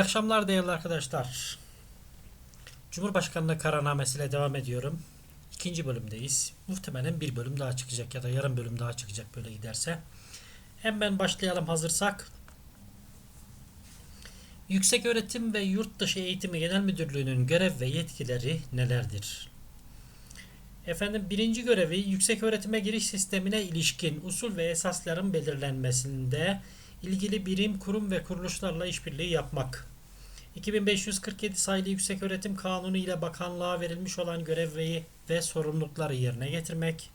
İyi akşamlar değerli arkadaşlar. Cumhurbaşkanlığı kararnamesiyle devam ediyorum. İkinci bölümdeyiz. Muhtemelen bir bölüm daha çıkacak ya da yarım bölüm daha çıkacak böyle giderse. Hemen başlayalım hazırsak. Yüksek Öğretim ve Yurtdışı Eğitimi Genel Müdürlüğü'nün görev ve yetkileri nelerdir? Efendim birinci görevi yüksek öğretime giriş sistemine ilişkin usul ve esasların belirlenmesinde ilgili birim, kurum ve kuruluşlarla işbirliği yapmak. 2547 sayılı Yükseköğretim Kanunu ile bakanlığa verilmiş olan görev ve, ve sorumlulukları yerine getirmek.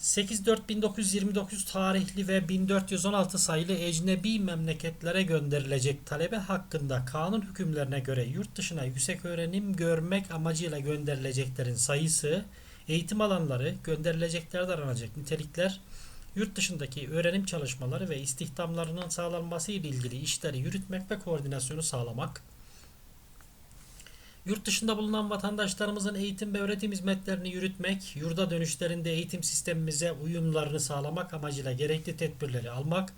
8.4.1929 tarihli ve 1416 sayılı ecnebi memleketlere gönderilecek talebe hakkında kanun hükümlerine göre yurt dışına yüksek öğrenim görmek amacıyla gönderileceklerin sayısı, eğitim alanları, gönderileceklerden aranacak nitelikler, yurt dışındaki öğrenim çalışmaları ve istihdamlarının sağlanması ile ilgili işleri yürütmek ve koordinasyonu sağlamak, Yurt dışında bulunan vatandaşlarımızın eğitim ve öğretim hizmetlerini yürütmek, yurda dönüşlerinde eğitim sistemimize uyumlarını sağlamak amacıyla gerekli tedbirleri almak,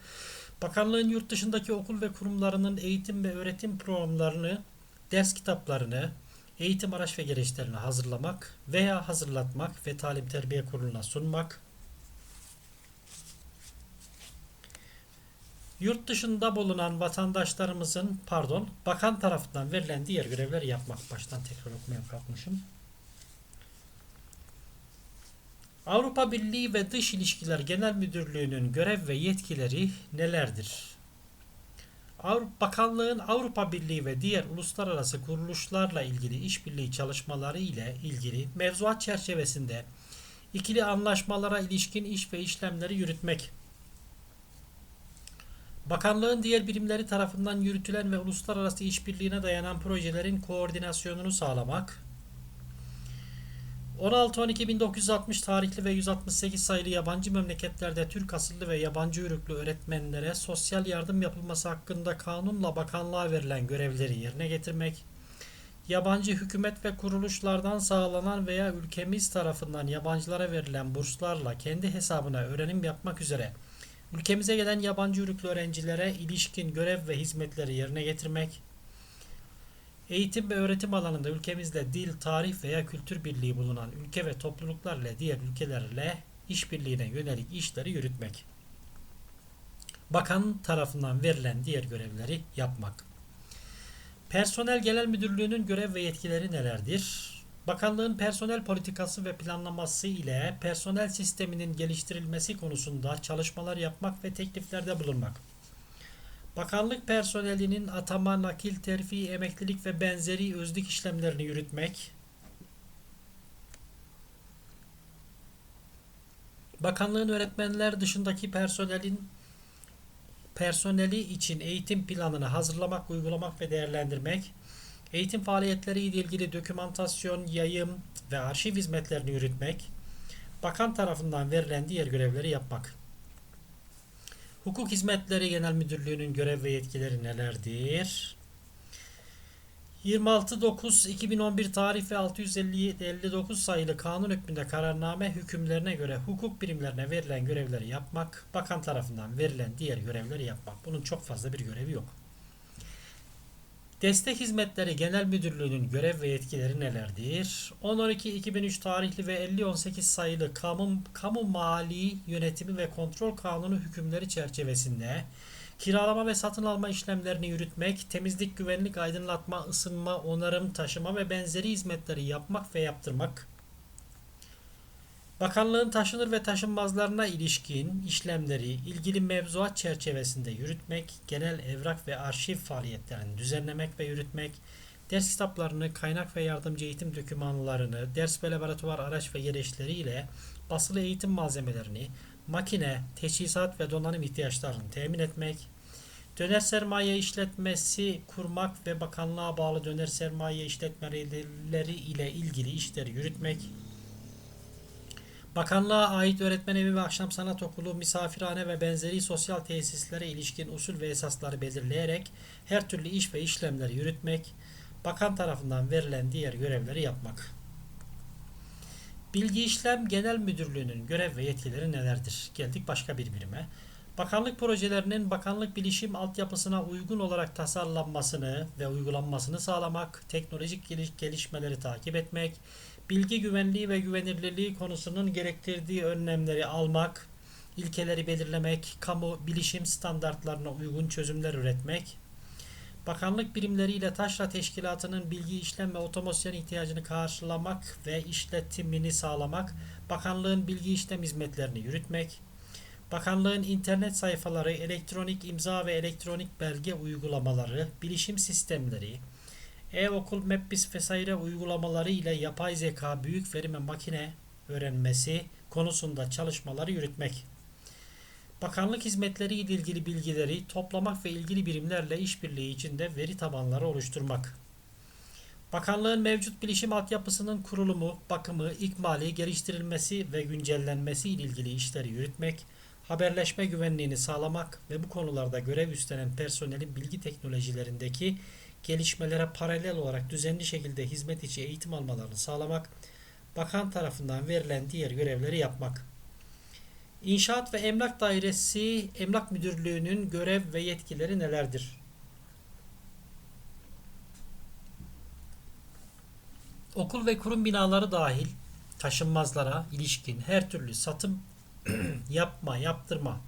bakanlığın yurt dışındaki okul ve kurumlarının eğitim ve öğretim programlarını, ders kitaplarını, eğitim araç ve gereçlerini hazırlamak veya hazırlatmak ve talim terbiye kuruluna sunmak, Yurt dışında bulunan vatandaşlarımızın pardon bakan tarafından verilen diğer görevler yapmak. Baştan tekrar okumaya kalkmışım. Avrupa Birliği ve Dış İlişkiler Genel Müdürlüğü'nün görev ve yetkileri nelerdir? Avrupa Bakanlığın Avrupa Birliği ve diğer uluslararası kuruluşlarla ilgili işbirliği çalışmaları ile ilgili mevzuat çerçevesinde ikili anlaşmalara ilişkin iş ve işlemleri yürütmek, Bakanlığın diğer birimleri tarafından yürütülen ve uluslararası işbirliğine dayanan projelerin koordinasyonunu sağlamak, 16-12-1960 tarihli ve 168 sayılı yabancı memleketlerde Türk asıllı ve yabancı uyruklu öğretmenlere sosyal yardım yapılması hakkında kanunla bakanlığa verilen görevleri yerine getirmek, yabancı hükümet ve kuruluşlardan sağlanan veya ülkemiz tarafından yabancılara verilen burslarla kendi hesabına öğrenim yapmak üzere Ülkemize gelen yabancı uyruklu öğrencilere ilişkin görev ve hizmetleri yerine getirmek, eğitim ve öğretim alanında ülkemizde dil, tarih veya kültür birliği bulunan ülke ve topluluklarla diğer ülkelerle işbirliğine yönelik işleri yürütmek. Bakan tarafından verilen diğer görevleri yapmak. Personel Genel Müdürlüğü'nün görev ve yetkileri nelerdir? Bakanlığın personel politikası ve planlaması ile personel sisteminin geliştirilmesi konusunda çalışmalar yapmak ve tekliflerde bulunmak. Bakanlık personelinin atama, nakil, terfi, emeklilik ve benzeri özlük işlemlerini yürütmek. Bakanlığın öğretmenler dışındaki personelin personeli için eğitim planını hazırlamak, uygulamak ve değerlendirmek eğitim faaliyetleri ile ilgili dokümantasyon, yayım ve arşiv hizmetlerini yürütmek, bakan tarafından verilen diğer görevleri yapmak. Hukuk Hizmetleri Genel Müdürlüğü'nün görev ve yetkileri nelerdir? 26.9.2011 tarih ve 659 sayılı kanun hükmünde kararname hükümlerine göre hukuk birimlerine verilen görevleri yapmak, bakan tarafından verilen diğer görevleri yapmak. Bunun çok fazla bir görevi yok. Destek Hizmetleri Genel Müdürlüğü'nün görev ve yetkileri nelerdir? 10.12.2003 tarihli ve 50.18 sayılı kamu, kamu mali yönetimi ve kontrol kanunu hükümleri çerçevesinde kiralama ve satın alma işlemlerini yürütmek, temizlik, güvenlik, aydınlatma, ısınma, onarım, taşıma ve benzeri hizmetleri yapmak ve yaptırmak, Bakanlığın taşınır ve taşınmazlarına ilişkin işlemleri ilgili mevzuat çerçevesinde yürütmek, genel evrak ve arşiv faaliyetlerini düzenlemek ve yürütmek, ders kitaplarını, kaynak ve yardımcı eğitim dokümanlarını, ders ve laboratuvar araç ve gereçleri ile basılı eğitim malzemelerini, makine, teçhizat ve donanım ihtiyaçlarını temin etmek, döner sermaye işletmesi kurmak ve bakanlığa bağlı döner sermaye işletmeleri ile ilgili işleri yürütmek, Bakanlığa ait öğretmen evi ve akşam sanat okulu, misafirhane ve benzeri sosyal tesislere ilişkin usul ve esasları belirleyerek her türlü iş ve işlemleri yürütmek, bakan tarafından verilen diğer görevleri yapmak. Bilgi İşlem Genel Müdürlüğü'nün görev ve yetkileri nelerdir? Geldik başka bir birime. Bakanlık projelerinin bakanlık bilişim altyapısına uygun olarak tasarlanmasını ve uygulanmasını sağlamak, teknolojik geliş- gelişmeleri takip etmek, bilgi güvenliği ve güvenilirliği konusunun gerektirdiği önlemleri almak, ilkeleri belirlemek, kamu bilişim standartlarına uygun çözümler üretmek, bakanlık birimleriyle taşra teşkilatının bilgi işlem ve otomasyon ihtiyacını karşılamak ve işletimini sağlamak, bakanlığın bilgi işlem hizmetlerini yürütmek, Bakanlığın internet sayfaları, elektronik imza ve elektronik belge uygulamaları, bilişim sistemleri, e-okul, MEPBIS vesaire uygulamaları ile yapay zeka, büyük veri ve makine öğrenmesi konusunda çalışmaları yürütmek. Bakanlık hizmetleri ile ilgili bilgileri toplamak ve ilgili birimlerle işbirliği içinde veri tabanları oluşturmak. Bakanlığın mevcut bilişim altyapısının kurulumu, bakımı, ikmali, geliştirilmesi ve güncellenmesi ile ilgili işleri yürütmek, haberleşme güvenliğini sağlamak ve bu konularda görev üstlenen personelin bilgi teknolojilerindeki gelişmelere paralel olarak düzenli şekilde hizmet içi eğitim almalarını sağlamak, bakan tarafından verilen diğer görevleri yapmak. İnşaat ve Emlak Dairesi Emlak Müdürlüğü'nün görev ve yetkileri nelerdir? Okul ve kurum binaları dahil taşınmazlara ilişkin her türlü satım yapma, yaptırma,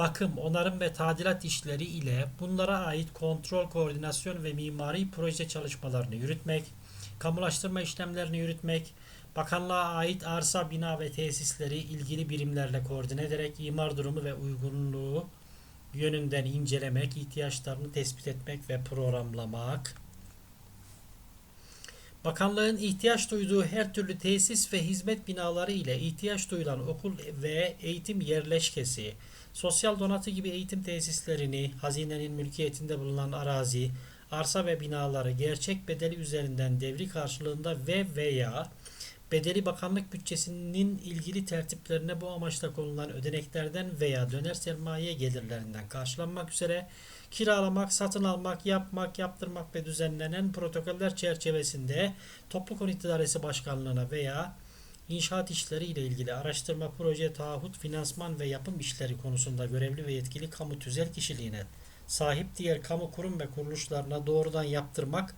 bakım, onarım ve tadilat işleri ile bunlara ait kontrol, koordinasyon ve mimari proje çalışmalarını yürütmek, kamulaştırma işlemlerini yürütmek, bakanlığa ait arsa, bina ve tesisleri ilgili birimlerle koordine ederek imar durumu ve uygunluğu yönünden incelemek, ihtiyaçlarını tespit etmek ve programlamak, Bakanlığın ihtiyaç duyduğu her türlü tesis ve hizmet binaları ile ihtiyaç duyulan okul ve eğitim yerleşkesi, sosyal donatı gibi eğitim tesislerini, hazinenin mülkiyetinde bulunan arazi, arsa ve binaları gerçek bedeli üzerinden devri karşılığında ve veya bedeli bakanlık bütçesinin ilgili tertiplerine bu amaçla konulan ödeneklerden veya döner sermaye gelirlerinden karşılanmak üzere kiralamak, satın almak, yapmak, yaptırmak ve düzenlenen protokoller çerçevesinde Toplu Konut İdaresi Başkanlığı'na veya inşaat işleri ile ilgili araştırma, proje, taahhüt, finansman ve yapım işleri konusunda görevli ve yetkili kamu tüzel kişiliğine sahip diğer kamu kurum ve kuruluşlarına doğrudan yaptırmak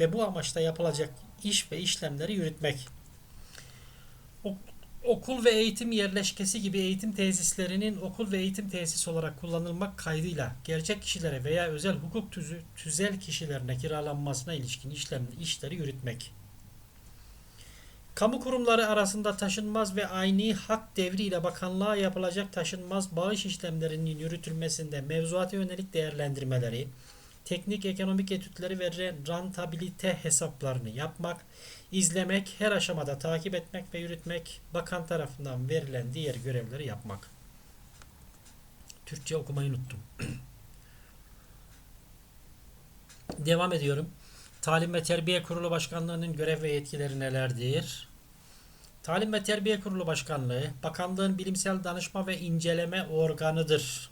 ve bu amaçla yapılacak iş ve işlemleri yürütmek. Okul ve eğitim yerleşkesi gibi eğitim tesislerinin okul ve eğitim tesis olarak kullanılmak kaydıyla gerçek kişilere veya özel hukuk tüzü, tüzel kişilerine kiralanmasına ilişkin işlem, işleri yürütmek. Kamu kurumları arasında taşınmaz ve aynı hak devriyle bakanlığa yapılacak taşınmaz bağış işlemlerinin yürütülmesinde mevzuata yönelik değerlendirmeleri, teknik ekonomik etütleri ve rentabilite hesaplarını yapmak, izlemek, her aşamada takip etmek ve yürütmek, bakan tarafından verilen diğer görevleri yapmak. Türkçe okumayı unuttum. Devam ediyorum. Talim ve Terbiye Kurulu Başkanlığı'nın görev ve yetkileri nelerdir? Talim ve Terbiye Kurulu Başkanlığı, bakanlığın bilimsel danışma ve inceleme organıdır.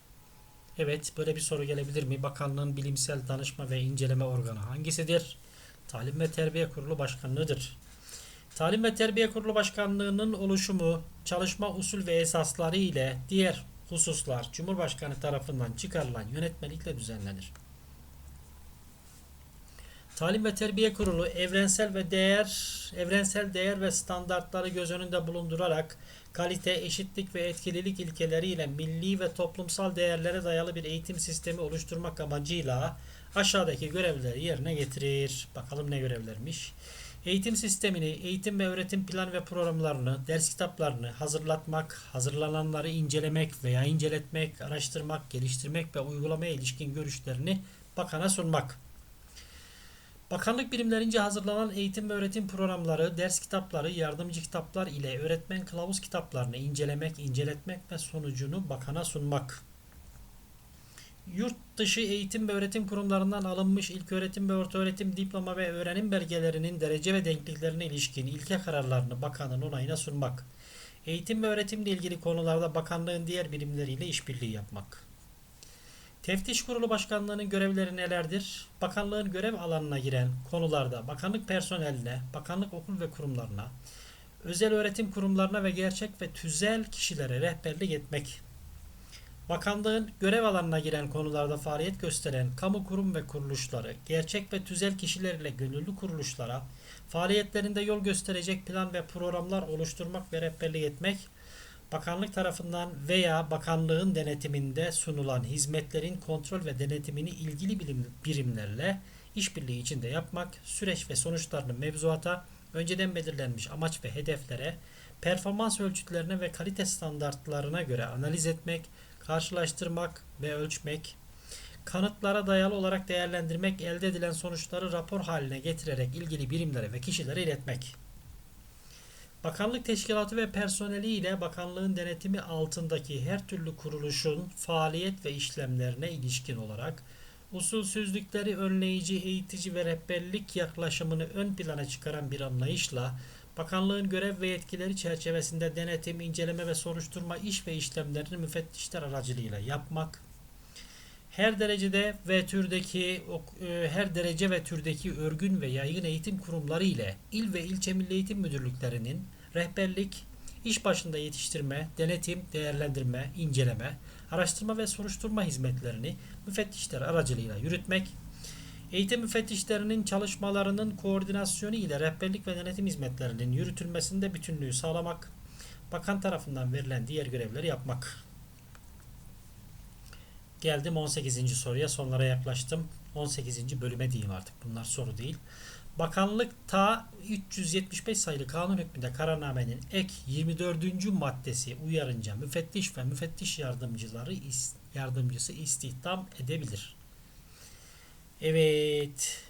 Evet, böyle bir soru gelebilir mi? Bakanlığın bilimsel danışma ve inceleme organı hangisidir? Talim ve Terbiye Kurulu Başkanlığı'dır. Talim ve Terbiye Kurulu Başkanlığı'nın oluşumu, çalışma usul ve esasları ile diğer hususlar Cumhurbaşkanı tarafından çıkarılan yönetmelikle düzenlenir. Talim ve Terbiye Kurulu evrensel ve değer evrensel değer ve standartları göz önünde bulundurarak kalite, eşitlik ve etkililik ilkeleriyle milli ve toplumsal değerlere dayalı bir eğitim sistemi oluşturmak amacıyla aşağıdaki görevleri yerine getirir. Bakalım ne görevlermiş. Eğitim sistemini, eğitim ve öğretim plan ve programlarını, ders kitaplarını hazırlatmak, hazırlananları incelemek veya inceletmek, araştırmak, geliştirmek ve uygulamaya ilişkin görüşlerini bakana sunmak. Bakanlık birimlerince hazırlanan eğitim ve öğretim programları, ders kitapları, yardımcı kitaplar ile öğretmen kılavuz kitaplarını incelemek, inceletmek ve sonucunu bakana sunmak. Yurt dışı eğitim ve öğretim kurumlarından alınmış ilköğretim ve ortaöğretim diploma ve öğrenim belgelerinin derece ve denkliklerine ilişkin ilke kararlarını bakanın onayına sunmak. Eğitim ve öğretimle ilgili konularda bakanlığın diğer birimleriyle işbirliği yapmak. Teftiş Kurulu Başkanlığı'nın görevleri nelerdir? Bakanlığın görev alanına giren konularda bakanlık personeline, bakanlık okul ve kurumlarına, özel öğretim kurumlarına ve gerçek ve tüzel kişilere rehberlik etmek. Bakanlığın görev alanına giren konularda faaliyet gösteren kamu kurum ve kuruluşları, gerçek ve tüzel kişiler ile gönüllü kuruluşlara faaliyetlerinde yol gösterecek plan ve programlar oluşturmak ve rehberlik etmek, bakanlık tarafından veya bakanlığın denetiminde sunulan hizmetlerin kontrol ve denetimini ilgili bilim, birimlerle işbirliği içinde yapmak, süreç ve sonuçlarını mevzuata, önceden belirlenmiş amaç ve hedeflere, performans ölçütlerine ve kalite standartlarına göre analiz etmek, karşılaştırmak ve ölçmek, kanıtlara dayalı olarak değerlendirmek, elde edilen sonuçları rapor haline getirerek ilgili birimlere ve kişilere iletmek. Bakanlık teşkilatı ve personeli ile bakanlığın denetimi altındaki her türlü kuruluşun faaliyet ve işlemlerine ilişkin olarak usulsüzlükleri önleyici, eğitici ve rehberlik yaklaşımını ön plana çıkaran bir anlayışla bakanlığın görev ve yetkileri çerçevesinde denetim, inceleme ve soruşturma iş ve işlemlerini müfettişler aracılığıyla yapmak, her derecede ve türdeki e, her derece ve türdeki örgün ve yaygın eğitim kurumları ile il ve ilçe milli eğitim müdürlüklerinin rehberlik, iş başında yetiştirme, denetim, değerlendirme, inceleme, araştırma ve soruşturma hizmetlerini müfettişler aracılığıyla yürütmek, eğitim müfettişlerinin çalışmalarının koordinasyonu ile rehberlik ve denetim hizmetlerinin yürütülmesinde bütünlüğü sağlamak, bakan tarafından verilen diğer görevleri yapmak. Geldim 18. soruya sonlara yaklaştım. 18. bölüme diyeyim artık bunlar soru değil. Bakanlık ta 375 sayılı kanun hükmünde kararnamenin ek 24. maddesi uyarınca müfettiş ve müfettiş yardımcıları yardımcısı istihdam edebilir. Evet.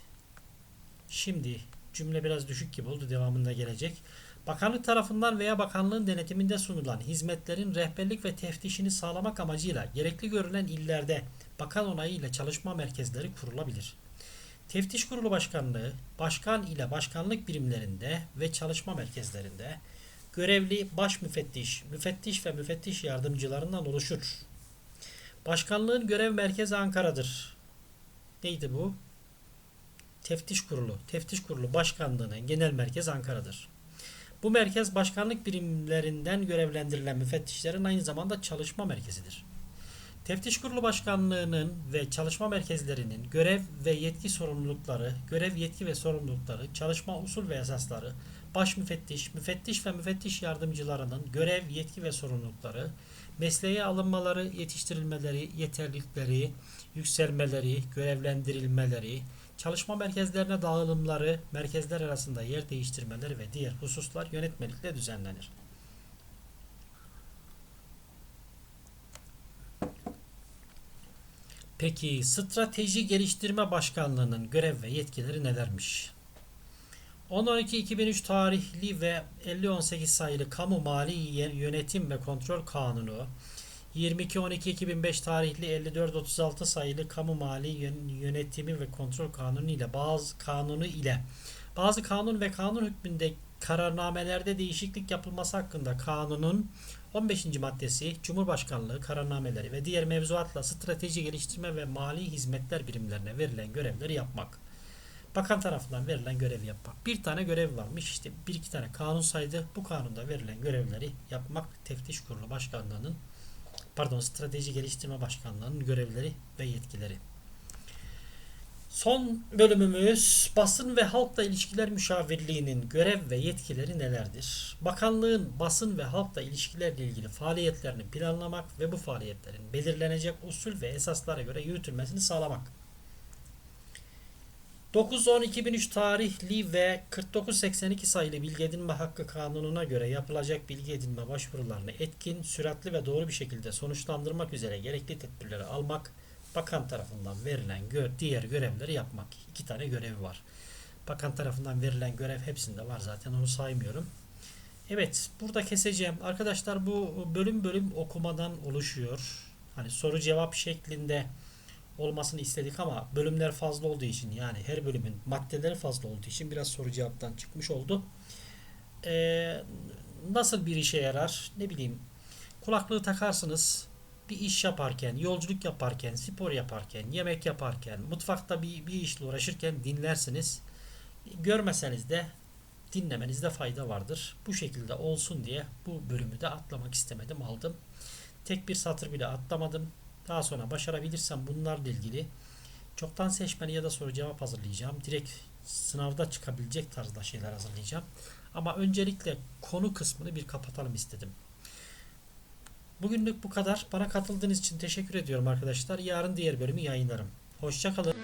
Şimdi cümle biraz düşük gibi oldu. Devamında gelecek. Bakanlık tarafından veya bakanlığın denetiminde sunulan hizmetlerin rehberlik ve teftişini sağlamak amacıyla gerekli görülen illerde bakan onayıyla çalışma merkezleri kurulabilir. Teftiş Kurulu Başkanlığı, başkan ile başkanlık birimlerinde ve çalışma merkezlerinde görevli baş müfettiş, müfettiş ve müfettiş yardımcılarından oluşur. Başkanlığın görev merkezi Ankara'dır. Neydi bu? Teftiş Kurulu. Teftiş Kurulu Başkanlığı'nın genel merkez Ankara'dır. Bu merkez başkanlık birimlerinden görevlendirilen müfettişlerin aynı zamanda çalışma merkezidir. Teftiş Kurulu Başkanlığı'nın ve çalışma merkezlerinin görev ve yetki sorumlulukları, görev yetki ve sorumlulukları, çalışma usul ve esasları, baş müfettiş, müfettiş ve müfettiş yardımcılarının görev, yetki ve sorumlulukları, mesleğe alınmaları, yetiştirilmeleri, yeterlilikleri, yükselmeleri, görevlendirilmeleri, çalışma merkezlerine dağılımları, merkezler arasında yer değiştirmeleri ve diğer hususlar yönetmelikle düzenlenir. Peki Strateji Geliştirme Başkanlığı'nın görev ve yetkileri nelermiş? 10-12-2003 tarihli ve 50-18 sayılı Kamu Mali Yönetim ve Kontrol Kanunu, 22-12-2005 tarihli 54-36 sayılı Kamu Mali Yönetimi ve Kontrol Kanunu ile bazı kanunu ile bazı kanun ve kanun hükmünde kararnamelerde değişiklik yapılması hakkında kanunun 15. maddesi Cumhurbaşkanlığı kararnameleri ve diğer mevzuatla strateji geliştirme ve mali hizmetler birimlerine verilen görevleri yapmak. Bakan tarafından verilen görevi yapmak. Bir tane görev varmış işte bir iki tane kanun saydı. Bu kanunda verilen görevleri yapmak teftiş kurulu başkanlığının pardon strateji geliştirme başkanlığının görevleri ve yetkileri. Son bölümümüz basın ve halkla ilişkiler müşavirliğinin görev ve yetkileri nelerdir? Bakanlığın basın ve halkla ilişkilerle ilgili faaliyetlerini planlamak ve bu faaliyetlerin belirlenecek usul ve esaslara göre yürütülmesini sağlamak. 9-10-2003 tarihli ve 49-82 sayılı bilgi edinme hakkı kanununa göre yapılacak bilgi edinme başvurularını etkin, süratli ve doğru bir şekilde sonuçlandırmak üzere gerekli tedbirleri almak, bakan tarafından verilen gö diğer görevleri yapmak. İki tane görevi var. Bakan tarafından verilen görev hepsinde var zaten onu saymıyorum. Evet burada keseceğim. Arkadaşlar bu bölüm bölüm okumadan oluşuyor. Hani soru cevap şeklinde olmasını istedik ama bölümler fazla olduğu için yani her bölümün maddeleri fazla olduğu için biraz soru cevaptan çıkmış oldu. Ee, nasıl bir işe yarar? Ne bileyim kulaklığı takarsınız bir iş yaparken, yolculuk yaparken, spor yaparken, yemek yaparken, mutfakta bir, bir işle uğraşırken dinlersiniz. Görmeseniz de dinlemenizde fayda vardır. Bu şekilde olsun diye bu bölümü de atlamak istemedim aldım. Tek bir satır bile atlamadım. Daha sonra başarabilirsem bunlarla ilgili çoktan seçmeli ya da soru cevap hazırlayacağım. Direkt sınavda çıkabilecek tarzda şeyler hazırlayacağım. Ama öncelikle konu kısmını bir kapatalım istedim. Bugünlük bu kadar. Bana katıldığınız için teşekkür ediyorum arkadaşlar. Yarın diğer bölümü yayınlarım. Hoşçakalın.